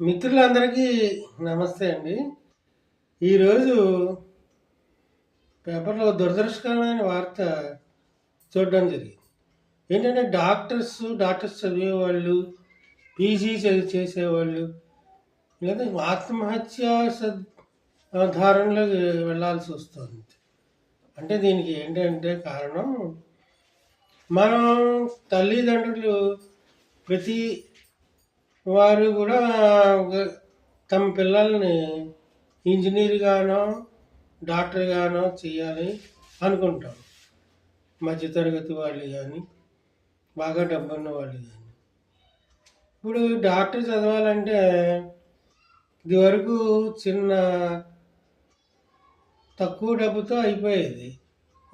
మిత్రులందరికీ నమస్తే అండి. ఈరోజు పేపర్లో దురదృష్టకరమైన వార్త చూడడం జరిగింది. ఏంటంటే డాక్టర్స్ డాక్టర్స్ చదివేవాళ్ళు పీజీ చదివి చేసేవాళ్ళు లేదా ఆత్మహత్య సద్ ధారణలోకి వెళ్ళాల్సి వస్తుంది. అంటే దీనికి ఏంటంటే కారణం మనం తల్లిదండ్రులు ప్రతి వారు కూడా తమ పిల్లల్ని ఇంజనీర్గానో డాక్టర్గానో చేయాలి అనుకుంటాం. మధ్యతరగతి వాళ్ళు కానీ బాగా డబ్బున్న వాళ్ళు కానీ ఇప్పుడు డాక్టర్ చదవాలంటే ఇదివరకు చిన్న తక్కువ డబ్బుతో అయిపోయేది.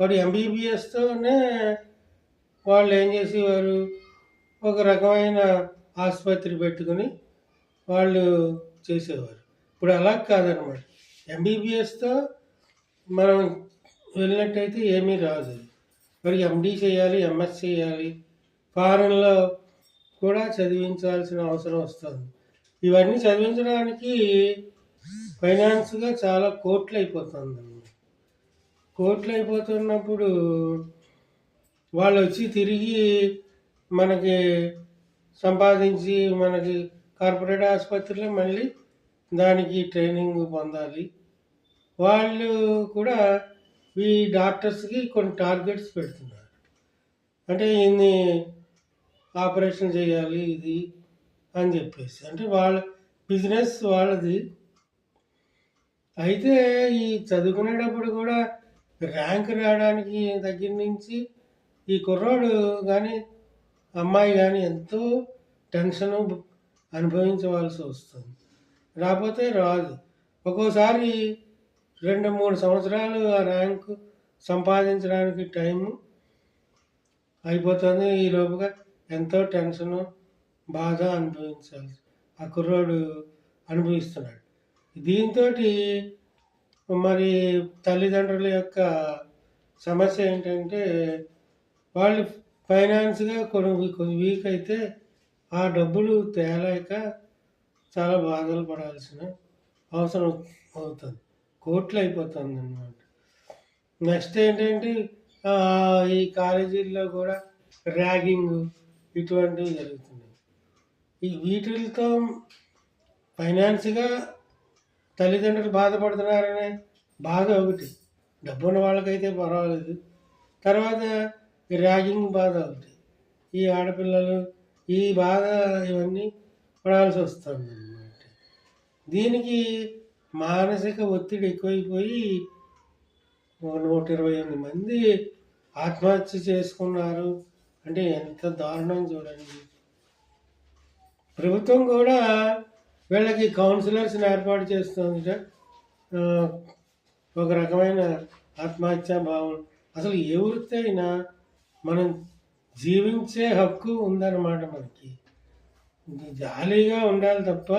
వాడు ఎంబీబీఎస్తోనే వాళ్ళు ఏం చేసేవారు? ఒక రకమైన ఆసుపత్రి పెట్టుకుని వాళ్ళు చేసేవారు. ఇప్పుడు అలా కాదనమాట. ఎంబీబీఎస్తో మనం వెళ్ళినట్టయితే ఏమీ రాదు. మరి ఎండీ చేయాలి ఎంఎస్ చేయాలి ఫారెన్లో కూడా చదివించాల్సిన అవసరం వస్తుంది. ఇవన్నీ చదివించడానికి ఫైనాన్స్గా చాలా కోట్లు అయిపోతుంది కోట్లు అయిపోతున్నప్పుడు వాళ్ళు వచ్చి తిరిగి మనకి సంపాదించి మనకి కార్పొరేట్ ఆసుపత్రిలో మళ్ళీ దానికి ట్రైనింగ్ పొందాలి. వాళ్ళు కూడా ఈ డాక్టర్స్కి కొన్ని టార్గెట్స్ పెడుతున్నారు. అంటే ఇన్ని ఆపరేషన్ చేయాలి ఇది అని చెప్పేసి. అంటే వాళ్ళ బిజినెస్ వాళ్ళది. అయితే ఈ చదువుకునేటప్పుడు కూడా ర్యాంక్ రావడానికి దగ్గర నుంచి ఈ కుర్రాడు కానీ అమ్మాయి కానీ ఎంతో టెన్షన్ అనుభవించవలసి వస్తుంది. రాకపోతే రాదు. ఒక్కోసారి రెండు మూడు సంవత్సరాలు ఆ ర్యాంకు సంపాదించడానికి టైం అయిపోతుంది. ఈ లోపుగా ఎంతో టెన్షన్ బాధ అనుభవించాల్సి ఆ కుర్రోడు అనుభవిస్తున్నాడు. దీంతో మరి తల్లిదండ్రుల యొక్క సమస్య ఏంటంటే వాళ్ళు ఫైనాన్స్గా కొన్ని కొన్ని వీక్ అయితే ఆ డబ్బులు తేలేక చాలా బాధలు పడాల్సిన అవసరం అవుతుంది. కోట్లు అయిపోతుంది అన్నమాట నెక్స్ట్ ఏంటంటే ఈ కాలేజీల్లో కూడా ర్యాగింగ్ ఇటువంటివి జరుగుతున్నాయి. ఈ వీటితో ఫైనాన్స్గా తల్లిదండ్రులు బాధపడుతున్నారనే బాధ ఒకటి. డబ్బున్న వాళ్ళకైతే పర్వాలేదు. తర్వాత ఈ ర్యాగింగ్ బాధ ఒకటి ఈ ఆడపిల్లలు ఈ బాధ ఇవన్నీ పడాల్సి వస్తుంది అన్నమాట దీనికి మానసిక ఒత్తిడి ఎక్కువైపోయి నూట ఇరవై ఎనిమిది మంది ఆత్మహత్య చేసుకున్నారు. అంటే ఎంత దారుణం చూడండి. ప్రభుత్వం కూడా వీళ్ళకి కౌన్సిలర్స్ని ఏర్పాటు చేస్తుంది ఒక రకమైన ఆత్మహత్య భావం. అసలు ఏ వృత్తి అయినా మనం జీవించే హక్కు ఉందన్నమాట మనకి. జాలీగా ఉండాలి తప్ప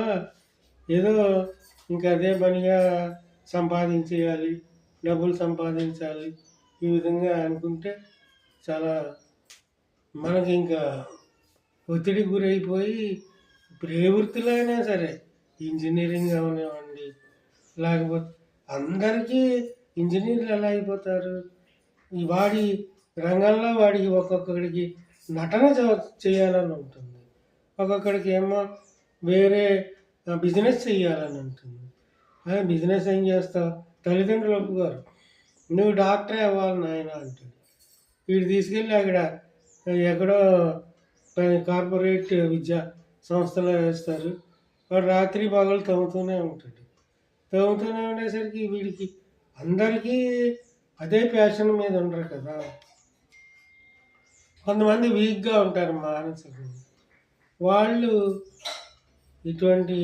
ఏదో ఇంకా అదే పనిగా సంపాదించేయాలి డబ్బులు సంపాదించాలి ఈ విధంగా అనుకుంటే చాలా మనకి ఇంకా ఒత్తిడికి గురైపోయి ఇప్పుడు అయినా సరే ఇంజనీరింగ్ అవనివ్వండి లేకపోతే అందరికీ ఇంజనీర్లు ఎలా అయిపోతారు? వాడి రంగంలో వాడికి ఒక్కొక్కడికి నటన చేయాలని ఉంటుంది. ఒక్కొక్కడికి ఏమో వేరే బిజినెస్ చేయాలని ఉంటుంది. అదే బిజినెస్ ఏం చేస్తావు? తల్లిదండ్రులు ఒప్పుకోరు. నువ్వు డాక్టరే అవ్వాలి నాయన అంటుంది వీడు తీసుకెళ్ళి అక్కడ ఎక్కడో కార్పొరేట్ విద్యా సంస్థలో వేస్తారు. వాడు రాత్రి పగలు తవ్వుతూనే ఉంటాడు. తవ్వుతూనే ఉండేసరికి వీడికి అందరికీ అదే ప్యాషన్ మీద ఉండరు కదా. కొంతమంది వీక్గా ఉంటారు మానసికంగా. వాళ్ళు ఇటువంటి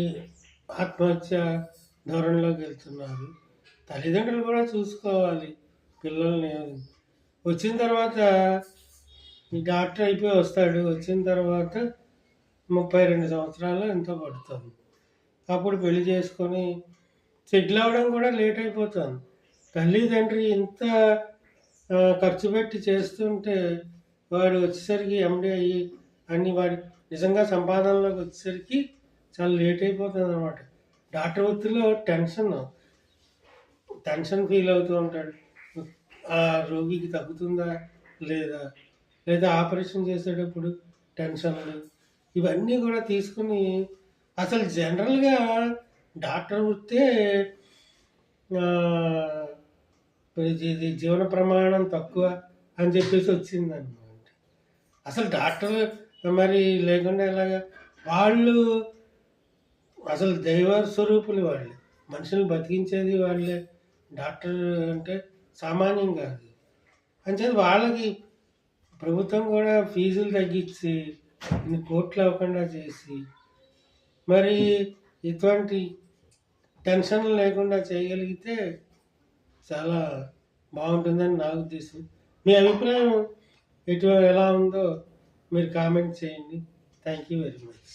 ఆత్మహత్య ధోరణిలోకి వెళ్తున్నారు. తల్లిదండ్రులు కూడా చూసుకోవాలి పిల్లల్ని. వచ్చిన తర్వాత ఈ డాక్టర్ అయిపోయి వస్తాడు. వచ్చిన తర్వాత ముప్పై రెండు సంవత్సరాలు ఎంతో పడుతుంది. అప్పుడు పెళ్ళి చేసుకొని సెటిల్ అవ్వడం కూడా లేట్ అయిపోతుంది. తల్లిదండ్రి ఇంత ఖర్చు పెట్టి చేస్తుంటే వాడు వచ్చేసరికి ఎండి అయ్యి అన్ని వాడి నిజంగా సంపాదనలోకి వచ్చేసరికి చాలా లేట్ అయిపోతుంది అనమాట డాక్టర్ వృత్తిలో టెన్షన్. టెన్షన్ ఫీల్ అవుతూ ఉంటాడు. ఆ రోగికి తగ్గుతుందా లేదా? లేదా ఆపరేషన్ చేసేటప్పుడు టెన్షన్లు ఇవన్నీ కూడా తీసుకుని అసలు జనరల్గా డాక్టర్ వృత్తే ఇది జీవన ప్రమాణం తక్కువ అని చెప్పేసి వచ్చింది అసలు డాక్టర్ మరి లేకుండా ఇలాగా వాళ్ళు అసలు దైవ స్వరూపులు వాళ్ళే. మనుషులు బతికించేది వాళ్ళే. డాక్టర్ అంటే సామాన్యం కాదు. అంచేది వాళ్ళకి ప్రభుత్వం కూడా ఫీజులు తగ్గించి ఇన్ని కోట్లు అవ్వకుండా చేసి మరి ఇటువంటి టెన్షన్ లేకుండా చేయగలిగితే చాలా బాగుంటుందని నా ఉద్దేశం. మీ అభిప్రాయం? ఎటు ఎలా ఉందో మీరు కామెంట్ చేయండి. Thank you very much